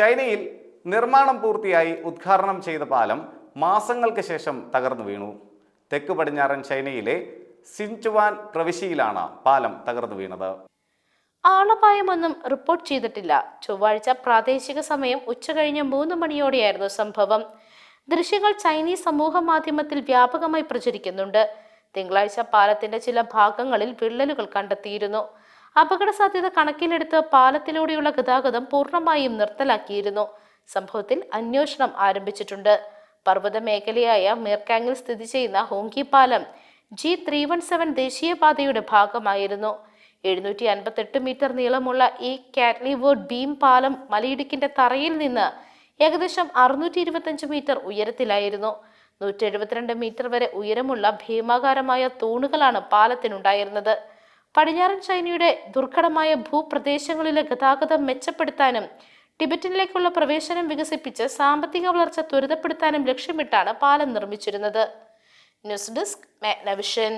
ചൈനയിൽ നിർമ്മാണം പൂർത്തിയായി ഉദ്ഘാടനം ചെയ്ത പാലം മാസങ്ങൾക്ക് ശേഷം തകർന്നു വീണു. തെക്ക് പടിഞ്ഞാറൻ ചൈനയിലെ സിൻചുവാൻ പ്രവിശ്യയിലാണ് പാലം തകർന്നു വീണത്. ആളപായമൊന്നും റിപ്പോർട്ട് ചെയ്തിട്ടില്ല. ചൊവ്വാഴ്ച പ്രാദേശിക സമയം ഉച്ച ഉച്ചകഴിഞ്ഞ് മൂന്ന് മണിയോടെയായിരുന്നു സംഭവം. ദൃശ്യങ്ങൾ ചൈനീസ് സമൂഹ മാധ്യമത്തിൽ വ്യാപകമായി പ്രചരിക്കുന്നുണ്ട്. തിങ്കളാഴ്ച പാലത്തിന്റെ ചില ഭാഗങ്ങളിൽ വിള്ളലുകൾ കണ്ടെത്തിയിരുന്നു. അപകട സാധ്യത കണക്കിലെടുത്ത് പാലത്തിലൂടെയുള്ള ഗതാഗതം പൂർണമായും നിർത്തലാക്കിയിരുന്നു. സംഭവത്തിൽ അന്വേഷണം ആരംഭിച്ചിട്ടുണ്ട്. പർവത മേഖലയായ മീർക്കാങ്ങിൽ സ്ഥിതി ചെയ്യുന്ന ഹോങ്കി പാലം ജി ത്രീ വൺ സെവൻ ദേശീയപാതയുടെ ഭാഗമായിരുന്നു. എഴുന്നൂറ്റി അൻപത്തെട്ട് മീറ്റർ നീളമുള്ള ഈ കാറ്റ്ലിവേർഡ് ബീം പാലം മലയിടുക്കിന്റെ തറയിൽ നിന്ന് ഏകദേശം അറുന്നൂറ്റി ഇരുപത്തഞ്ച് മീറ്റർ ഉയരത്തിലായിരുന്നു. നൂറ്റി എഴുപത്തിരണ്ട് മീറ്റർ വരെ ഉയരമുള്ള ഭീമാകാരമായ തൂണുകളാണ് പാലത്തിനുണ്ടായിരുന്നത്. പടിഞ്ഞാറൻ ചൈനയുടെ ദുർഘടമായ ഭൂപ്രദേശങ്ങളിലെ ഗതാഗതം മെച്ചപ്പെടുത്താനും ടിബറ്റിനിലേക്കുള്ള പ്രവേശനം വികസിപ്പിച്ച് സാമ്പത്തിക വളർച്ച ത്വരിതപ്പെടുത്താനും ലക്ഷ്യമിട്ടാണ് പാലം നിർമ്മിച്ചിരുന്നത്. News desk Magnavision.